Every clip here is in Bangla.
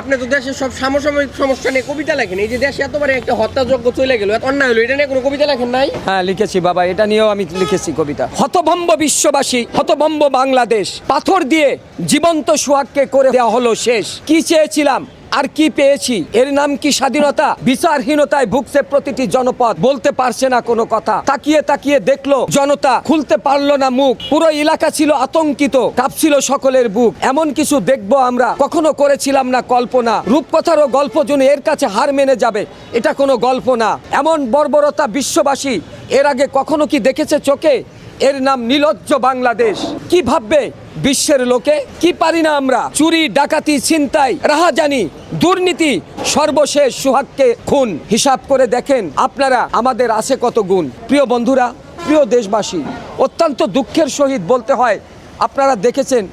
আপনি তো দেশের সব সমসাময়িক সমস্যা নিয়ে কবিতা লেখেন। এই যে দেশে এতবারে একটা হত্যাযজ্ঞ চলে গেল, এত অন্যায় হলো, এটা নিয়ে কোনো কবিতা লেখেন নাই? হ্যাঁ লিখেছি বাবা, এটা নিয়েও আমি লিখেছি কবিতা। হতভম্ব বিশ্ববাসী, হতভম্ব বাংলাদেশ, পাথর দিয়ে জীবন্ত সুহাগকে করে দেওয়া হলো শেষ। কি চেয়েছিলাম? আর কি পেয়েছি? এর নাম কি স্বাধীনতা? বিচারহীনতায় ভুগছে প্রতিটি জনপদ। বলতে পারছে না কোনো কথা। তাকিয়ে তাকিয়ে দেখল, জনতা খুলতে পারল না মুখ। পুরো এলাকা ছিল আতঙ্কিত। কাঁপছিল সকলের বুক। এমন কিছু দেখব আমরা। কখনো করেছিলাম না কল্পনা। রূপকথারও গল্প জন্য এর কাছে হার মেনে যাবে। এটা কোনো গল্প না। এমন বর্বরতা বিশ্ববাসী। এর আগে কখনো কি দেখেছে চোখে? এর নাম নীলজ্জ বাংলাদেশ। কি ভাববে বিশ্বের লোকে? কি পারি না আমরা? চুরি, ডাকাতি, ছিনতাই, রাহাজানি। দুর্নীতি সর্বশেষ সুহাগকে খুন। হিসাব করে দেখেন আপনারা আমাদের আছে কত গুণ। প্রিয় বন্ধুরা, প্রিয় দেশবাসী, অত্যন্ত দুঃখের সহিত বলতে হয়, আপনারা দেখেছেন,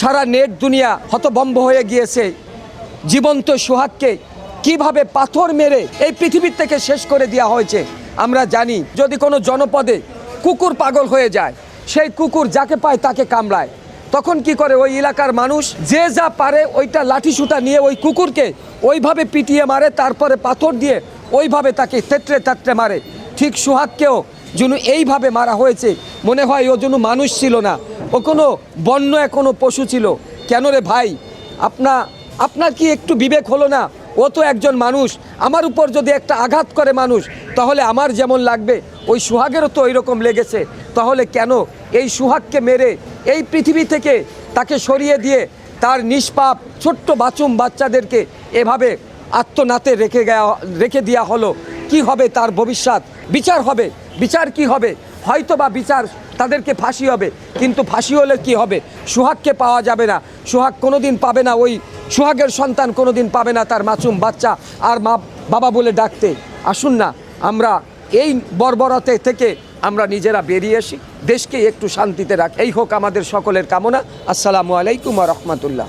সারা নেট দুনিয়া হতভম্ব হয়ে গিয়েছে। জীবন্ত সোহাগকে কীভাবে পাথর মেরে এই পৃথিবীর থেকে শেষ করে দেওয়া হয়েছে, আমরা জানি। যদি কোনো জনপদে কুকুর পাগল হয়ে যায়, সেই কুকুর যাকে পায় তাকে কামড়ায়। তখন কি করে ওই এলাকার মানুষ? যে যা পারে ওইটা লাঠি সুটা নিয়ে ওই কুকুরকে ওইভাবে পিটিয়ে মারে, তারপরে পাথর দিয়ে ওইভাবে তাকে তেত্রে তাত্রে মারে। ঠিক সোহাগকেও যেন এইভাবে মারা হয়েছে, মনে হয় ও যেন মানুষ ছিল না। ও কোনো বন্য কোনো পশু ছিল। কেন রে ভাই? আপনা, আপনার কি একটু বিবেক হলো না? ও তো একজন মানুষ। আমার উপর যদি একটা আঘাত করে মানুষ, তাহলে আমার যেমন লাগবে, ওই সুহাগেরও তো ওই রকম লেগেছে। তাহলে কেন এই সুহাগকে মেরে এই পৃথিবী থেকে তাকে সরিয়ে দিয়ে তার নিষ্পাপ ছোট্ট বাচুম বাচ্চাদেরকে এভাবে আত্মনাতে রেখে গেয়া, রেখে দেওয়া হলো। কি হবে তার ভবিষ্যৎ? বিচার হবে। বিচার কি হবে? হয়তো বা বিচার তাদেরকে ফাঁসি হবে। কিন্তু ফাঁসি হলে কি হবে? সুহাগকে পাওয়া যাবে না। সুহাগ কোনোদিন পাবে না। ওই সুহাগের সন্তান কোনোদিন পাবে না তার মাসুম বাচ্চা আর মা বাবা বলে ডাকতে। আসুন না, আমরা এই বর্বরতে থেকে আমরা নিজেরা বেরিয়ে আসি। দেশকে একটু শান্তিতে রাখ। এই হোক আমাদের সকলের কামনা। আসসালামু আলাইকুম রহমতুল্লাহ।